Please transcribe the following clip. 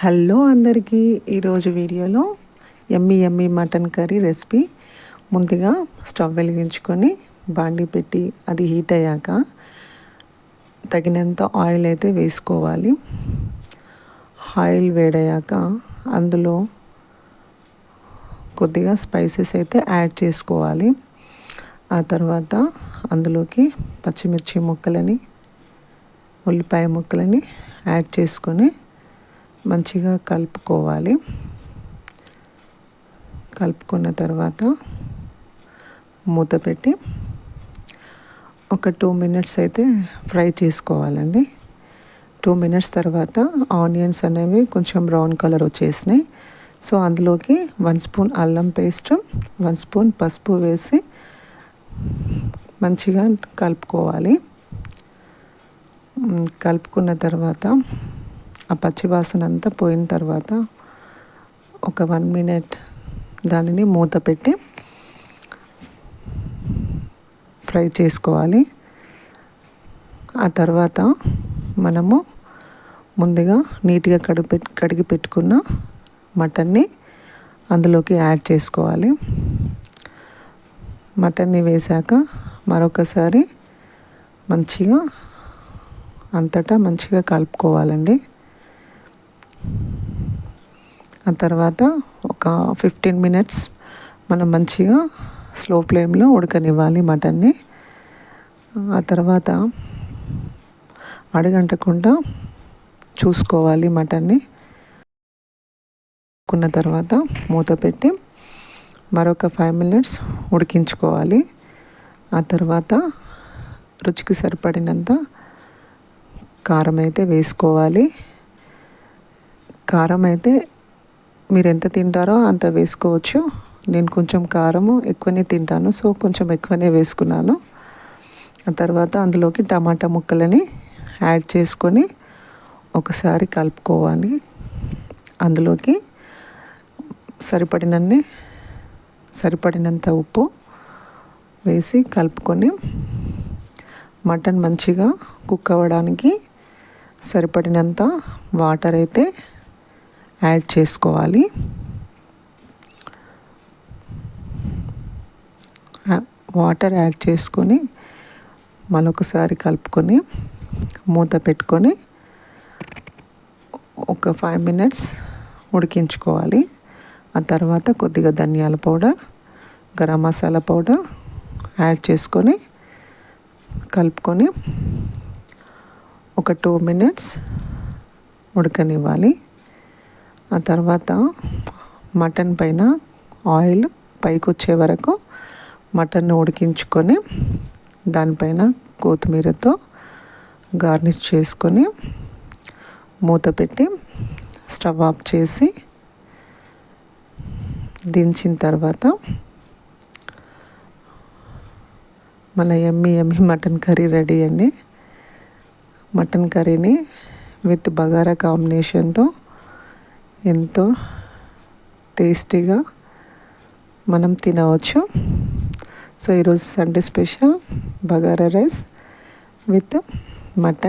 Hello అందరికీ ఈరోజు వీడియోలో ఎమ్మి ఎమ్మి మటన్ కర్రీ రెసిపీ. ముందుగా స్టవ్ వెలిగించుకొని బాండి పెట్టి అది హీట్ అయ్యాక తగినంత ఆయిల్ అయితే వేసుకోవాలి. ఆయిల్ వేడయ్యాక అందులో కొద్దిగా స్పైసెస్ అయితే యాడ్ చేసుకోవాలి. ఆ తర్వాత అందులోకి పచ్చిమిర్చి ముక్కలని ఉల్లిపాయ ముక్కలని యాడ్ చేసుకొని మంచిగా కలుపుకోవాలి. కలుపుకున్న తర్వాత మూత పెట్టి ఒక టూ మినిట్స్ అయితే ఫ్రై చేసుకోవాలండి. టూ మినిట్స్ తర్వాత ఆనియన్స్ అనేవి కొంచెం బ్రౌన్ కలర్ వచ్చేసినాయి. సో అందులోకి వన్ స్పూన్ అల్లం పేస్ట్ వన్ స్పూన్ పసుపు వేసి మంచిగా కలుపుకోవాలి. కలుపుకున్న తర్వాత ఆ పచ్చివాసన అంతా పోయిన తర్వాత ఒక వన్ మినిట్ దానిని మూత పెట్టి ఫ్రై చేసుకోవాలి. ఆ తర్వాత మనము ముందుగా నీట్గా కడిగి కడిగి పెట్టుకున్న మటన్ని అందులోకి యాడ్ చేసుకోవాలి. మటన్ని వేశాక మరొకసారి మంచిగా అంతటా మంచిగా కలుపుకోవాలండి. ఆ తర్వాత ఒక ఫిఫ్టీన్ మినిట్స్ మనం మంచిగా స్లో ఫ్లేమ్లో ఉడకనివ్వాలి మటన్ని. ఆ తర్వాత అడగంటకుండా చూసుకోవాలి మటన్ని. కున్న తర్వాత మూత పెట్టి మరొక ఫైవ్ మినిట్స్ ఉడికించుకోవాలి. ఆ తర్వాత రుచికి సరిపడినంత కారం అయితే వేసుకోవాలి. కారం అయితే మీరు ఎంత తింటారో అంత వేసుకోవచ్చు. నేను కొంచెం కారము ఎక్కువనే తింటాను. సో కొంచెం ఎక్కువనే వేసుకున్నాను. ఆ తర్వాత అందులోకి టమాటా ముక్కలని యాడ్ చేసుకొని ఒకసారి కలుపుకోవాలి. అందులోకి సరిపడినన్ని సరిపడినంత ఉప్పు వేసి కలుపుకొని మటన్ మంచిగా కుక్ అవ్వడానికి సరిపడినంత వాటర్ అయితే యాడ్ చేసుకోవాలి. వాటర్ యాడ్ చేసుకొని మరొకసారి కలుపుకొని మూత పెట్టుకొని ఒక ఫైవ్ మినిట్స్ ఉడికించుకోవాలి. ఆ తర్వాత కొద్దిగా ధనియాల powder garam masala powder add చేసుకొని కలుపుకొని ఒక టూ మినిట్స్ ఉడకనివ్వాలి. ఆ తర్వాత మటన్ పైన ఆయిల్ పైకి వచ్చే వరకు మటన్ ఉడికించుకొని దానిపైన కొత్తిమీరతో గార్నిష్ చేసుకొని మూత పెట్టి స్టవ్ ఆఫ్ చేసి దించిన తర్వాత మన ఎమ్మి ఎమ్మి మటన్ కర్రీ రెడీ అండి. మటన్ కర్రీని విత్ బగారా కాంబినేషన్తో ఎంతో టేస్టీగా మనం తినవచ్చు. సో ఈరోజు Sunday special bagara rice with mutton.